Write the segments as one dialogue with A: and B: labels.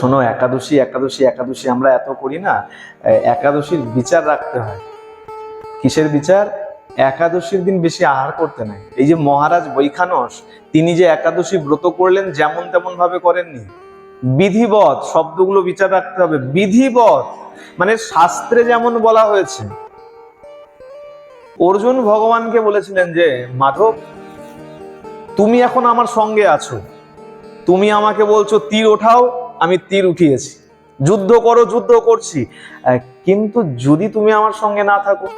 A: শোনো, একাদশী একাদশী একাদশী আমরা এত করি না একাদশীর বিচার রাখতে হয়। কিসের বিচার? একাদশীর দিন বেশি আহার করতে নাই। এই যে মহারাজ বৈখানস, তিনি যে একাদশী ব্রত করলেন যেমন তেমন ভাবে করেননি। বিধিবৎ শব্দগুলো বিচার রাখতে হবে। বিধিবৎ মানে শাস্ত্রে যেমন বলা হয়েছে। অর্জুন ভগবানকে বলেছিলেন যে, মাধব, তুমি এখন আমার সঙ্গে আছো। তুমি আমাকে বলছো, তীর ওঠাও আমি তীর উঠিয়েছি। যুদ্ধ করো, যুদ্ধ করছি। কিন্তু যদি তুমি আমার সঙ্গে না থাকো,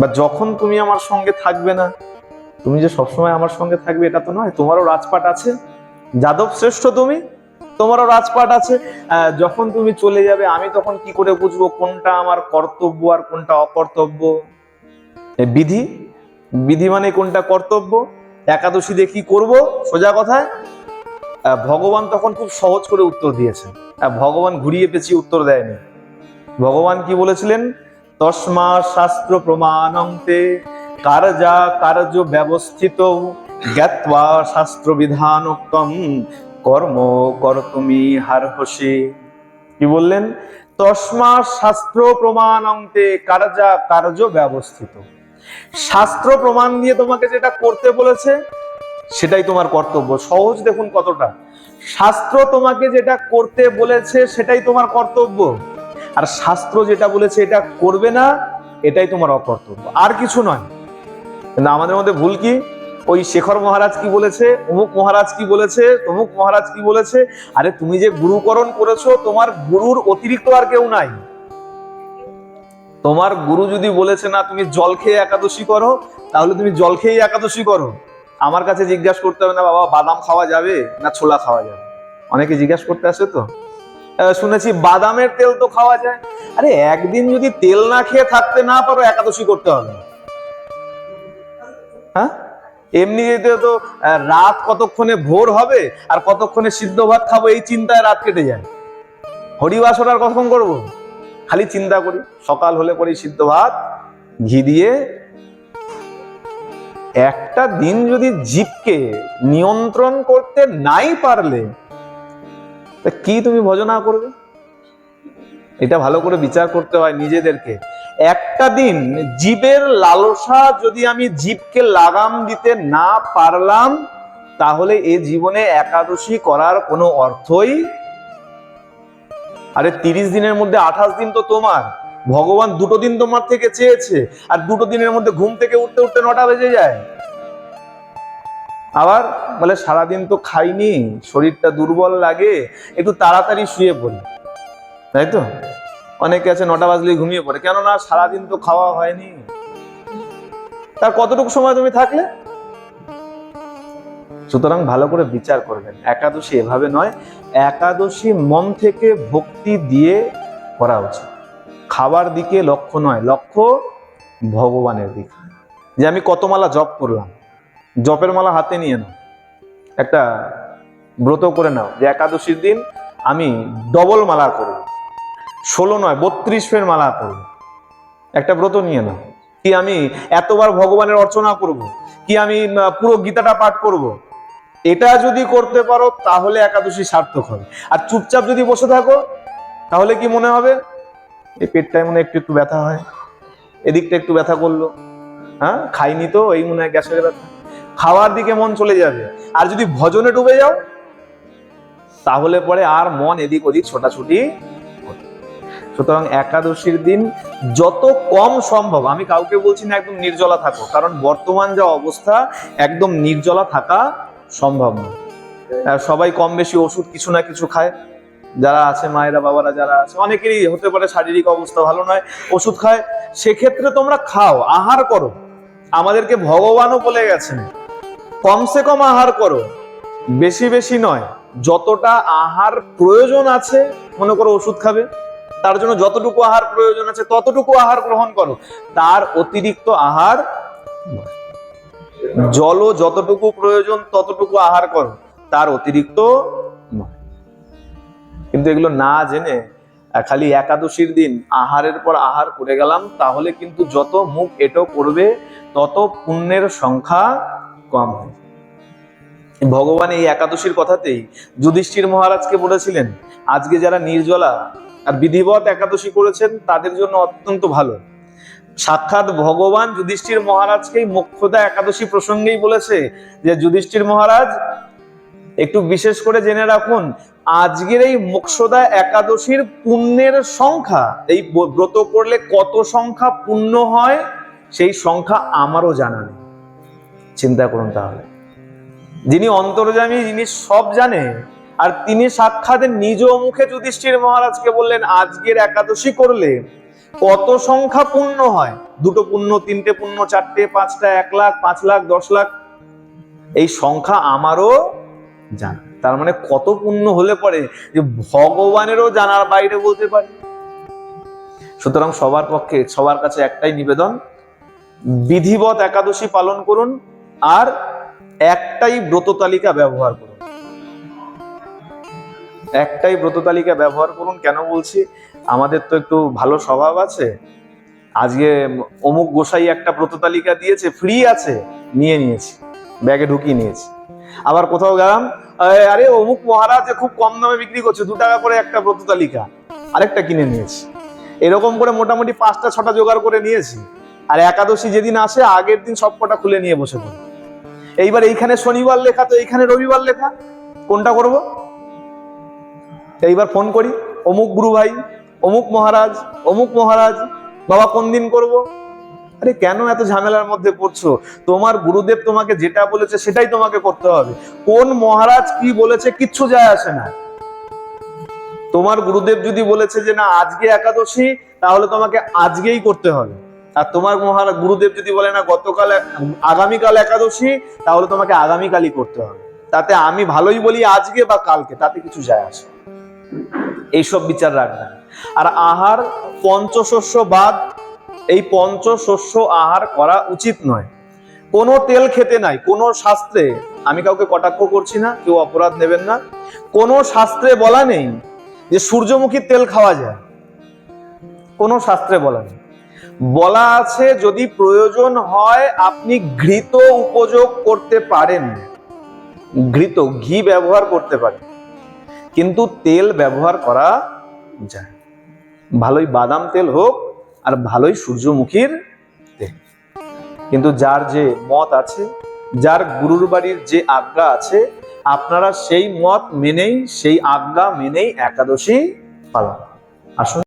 A: বা যখন তুমি আমার সঙ্গে থাকবে না, তুমি যে সবসময় আমার সঙ্গে থাকবে, এটা তো নয়, তোমারও রাজপাট আছে। যাদব শ্রেষ্ঠ তুমি, তোমারও রাজপাট আছে। যখন তুমি চলে যাবে, আমি তখন কি করে বুঝব কোনটা আমার কর্তব্য আর কোনটা অকর্তব্য? বিধি? বিধি মানে কোনটা কর্তব্য? একাদশী দিয়ে কি করব? সোজা কথায়? ভগবান তখন খুব সহজ করে উত্তর দিয়েছেন। ভগবান ঘুরিয়ে পেঁচিয়ে উত্তর দেয়নি। ভগবান কি বলেছিলেন? তসমা শাস্ত্র প্রমাণন্তে কার্যা কার্য ব্যবস্থিত জ্ঞাত্বা শাস্ত্র বিধানোক্তম কর্ম কর তুমি হারহসি। কি বললেন? তসমা শাস্ত্র প্রমাণন্তে কার্যা কার্য ব্যবস্থিত। শাস্ত্র প্রমাণ দিয়ে তোমাকে যেটা করতে বলেছে সেটাই তোমার কর্তব্য। সহজ দেখুন কতটা। শাস্ত্র তোমাকে যেটা করতে বলেছে, সেটাই তোমার কর্তব্য। আর শাস্ত্র যেটা বলেছে, এটা করবে না, এটাই তোমার অকর্তব্য। আর কিছু নয়। কিন্তু আমাদের মধ্যে ভুল কি? ওই শেখর মহারাজ কি বলেছে, অমুক মহারাজ কি বলেছে, তমুক মহারাজ কি বলেছে? আরে তুমি যে গুরুকরণ করেছ, তোমার গুরুর অতিরিক্ত আর কেউ নাই। তোমার গুরু যদি বলেছে না, তুমি জল খেয়ে একাদশী করো, তাহলে তুমি জল খেয়ে একাদশী করো। আমার কাছে জিজ্ঞাসা করতে হবে না, বাবা, বাদাম খাওয়া যাবে না ছোলা খাওয়া যাবে? অনেকে জিজ্ঞাসা করতে আসে তো। শুনেছি বাদামের তেল তো খাওয়া যায়। আরে, একদিন যদি তেল না খেয়ে থাকতে না পারো, একাদশী করতে হবে হ্যাঁ? এমনিতে তো রাত কতক্ষণে ভোর হবে আর কতক্ষণে সিদ্ধ ভাত খাব, এই চিন্তায় রাত কেটে যায়। হরিবাসর আর কতক্ষণ করব? খালি চিন্তা করি। সকাল হলে পরে সিদ্ধ ভাত, ঘি দিয়ে একটা দিন যদি জীবকে নিয়ন্ত্রণ করতে নাই পারলে, তা কি তুমি ভজনা করবে? এটা ভালো করে বিচার করতে হয় নিজেদেরকে। একটা দিন জীবের লালসা যদি আমি জীবকে লাগাম দিতে না পারলাম, তাহলে এ জীবনে একাদশী করার কোনো অর্থই, আরে তিরিশ দিনের মধ্যে আঠাশ দিন তো তোমার। ভগবান দুটো দিন তোমার থেকে চেয়েছে, আর দুটো দিনের মধ্যে ঘুম থেকে উঠতে উঠতে নটা বেজে যায়। আবার বলে, সারাদিন তো খাইনি, শরীরটা দুর্বল লাগে, একটু তাড়াতাড়ি শুয়ে পড়ি। তাই তো? অনেকে আছে নটা বাজলে ঘুমিয়ে পড়ে। কেননা সারাদিন তো খাওয়া হয়নি। তার কতটুকু সময় তুমি থাকলে? সুতরাং ভালো করে বিচার করবেন একাদশী এভাবে নয়, একাদশী মন থেকে ভক্তি দিয়ে করা উচিত। খাবার দিকে লক্ষ্য নয়, লক্ষ্য ভগবানের দিকে। যে আমি কত মালা জপ করলাম, জপের মালা হাতে নিয়ে নাও, একটা ব্রত করে নাও, যে একাদশীর দিন আমি ডবল মালা করব ষোলো নয়, বত্রিশ ফের মালা করব একটা ব্রত নিয়ে নাও, কি আমি এতবার ভগবানের অর্চনা করব, কি আমি পুরো গীতাটা পাঠ করব? এটা যদি করতে পারো, তাহলে একাদশী সার্থক হবে। আর চুপচাপ যদি বসে থাকো, তাহলে কি মনে হবে? এই পেটটায় মনে একটু একটু ব্যথা হয়। এদিকটা একটু ব্যথা করল। হ্যাঁ? খাইনি তো, এই মনে হয় গ্যাসের ব্যথা। খাওয়ার দিকে মন চলে যাবে। আর যদি ভজনে ডুবে যাও, তাহলে পরে আর মন এদিক ওদিক ছোটাছুটি সুতরাং একাদশীর দিন যত কম সম্ভব, আমি কাউকে বলছি না একদম নির্জলা থাকো, কারণ বর্তমান যা অবস্থা, একদম নির্জলা থাকা সম্ভব নয়। সবাই কম বেশি ওষুধ কিছু না কিছু খায়। যারা আছে, মায়েরা, বাবারা যারা আছে, অনেকেরই হতে পারে শারীরিক অবস্থা ভালো নয়, ওষুধ খায়। সেক্ষেত্রে তোমরা খাও, আহার করো। আমাদেরকে ভগবানও বলে গেছেন, কমসে কম আহার করো, বেশি বেশি নয়। যতটা আহার প্রয়োজন আছে, মনে করো ওষুধ খাবে, তার জন্য যতটুকু আহার প্রয়োজন আছে, ততটুকু আহার গ্রহণ করো। তার অতিরিক্ত আহার। জলও যতটুকু প্রয়োজন, ততটুকু আহার করো। তার অতিরিক্ত কিন্তু এগুলো না জেনে খালি একাদশীর দিন আহারের পর আহার করে গেলাম, তাহলে কিন্তু যত মুখ এটো করবে, তত পুণ্যের সংখ্যা কম হবে। ভগবান এই একাদশীর কথাতেই যুধিষ্ঠির মহারাজকে বলেছিলেন, আজকে যারা নির্জলা আর বিধিবত একাদশী করেছেন, তাদের জন্য অত্যন্ত ভালো। সাক্ষাৎ ভগবান যুধিষ্ঠির মহারাজকেই মুখ্যতা একাদশী প্রসঙ্গেই বলেছে যে, যুধিষ্ঠির মহারাজ, একটু বিশেষ করে জেনে রাখুন আজকের এই মোক্ষদা একাদশীর পুণ্যের সংখ্যা, এই ব্রত করলে কত সংখ্যা পুণ্য হয়, সেই সংখ্যা আমারও জানা নেই। চিন্তা করুন তাহলে। যিনি অন্তর্যামী, যিনি সব জানে, আর তিনি সাক্ষাৎ নিজ মুখে যুধিষ্ঠির মহারাজকে বললেন, আজকের একাদশী করলে কত সংখ্যা পূর্ণ হয়? দুটো পূর্ণ তিনটে পূর্ণ চারটে, পাঁচটা, এক লাখ, পাঁচ লাখ, দশ লাখ। এই সংখ্যা আমারও জানা তার মানে কত পুণ্য হলে পরে যে ভগবানেরও জানার বাইরে বলতে পারে। সুতরাং সবার পক্ষে, সবার কাছে একটাই নিবেদন বিধিবত একাদশী পালন করুন আর একটাই ব্রত তালিকা ব্যবহার করুন। একটাই ব্রত তালিকা ব্যবহার করুন কেন বলছি? আমাদের তো একটু ভালো স্বভাব আছে। আজকে অমুক গোসাই একটা ব্রত তালিকা দিয়েছে, ফ্রি আছে, নিয়ে নিয়েছি, ব্যাগে ঢুকিয়ে নিয়েছি। আবার কোথাও গেলাম "আরে, অমুক মহারাজ খুব কম দামে বিক্রি করছে দু টাকা করে একটা ব্রত তালিকা আরেকটা কিনে নিয়েছি। এরকম করে মোটামুটি পাঁচটা ছটা জোগাড় করে নিয়েছি। আর একাদশী যেদিন আসে আগের দিন সব কটা খুলে নিয়ে বসে পড়ি। এইবার এইখানে শনিবার লেখা তো এইখানে রবিবার লেখা। কোনটা করব? এইবার ফোন করি। অমুক গুরু ভাই অমুক মহারাজ অমুক মহারাজ বাবা কোন দিন করব? আরে কেন এত ঝামেলার মধ্যে পড়ছো? তোমার গুরুদেব তোমাকে যেটা বলেছে সেটাই তোমাকে করতে হবে। কোন মহারাজ কি বলেছে কিচ্ছু যায় আসে না। তোমার গুরুদেব যদি বলেছে যে না, আজকে একাদশী, তাহলে তোমাকে আজকেই করতে হবে। আর তোমার মহারাজ গুরুদেব যদি বলে না, গতকাল আগামীকাল একাদশী, তাহলে তোমাকে আগামীকালই করতে হবে। তাতে আমি ভালোই বলি আজকে বা কালকে, তাতে কিছু যায় আসে এইসব বিচার রাখবেন আর আহার, পঞ্চশস্য বাদ এই পঞ্চশস্য আহার করা উচিত নয়। কোনো তেল খেতে নাই, কোনো শাস্ত্রে আমি কাউকে কটাক্ষ করছি না, কেউ অপরাধ নেবেন না। কোনো শাস্ত্রে বলা নেই যে সূর্যমুখীর তেল খাওয়া যায়। কোনো শাস্ত্রে বলা নেই। বলা আছে যদি প্রয়োজন হয়, আপনি ঘৃত উপযোগ করতে পারেন। ঘৃত, ঘি ব্যবহার করতে পারেন। কিন্তু তেল ব্যবহার করা যায়। ভালোই বাদাম তেল হোক আর ভালোই সূর্যমুখীর কিন্তু যার যে মত আছে, যার গুরুর বাড়ির যে আজ্ঞা আছে, আপনারা সেই মত মেনেই, সেই আজ্ঞা মেনেই একাদশী পালন আসুন।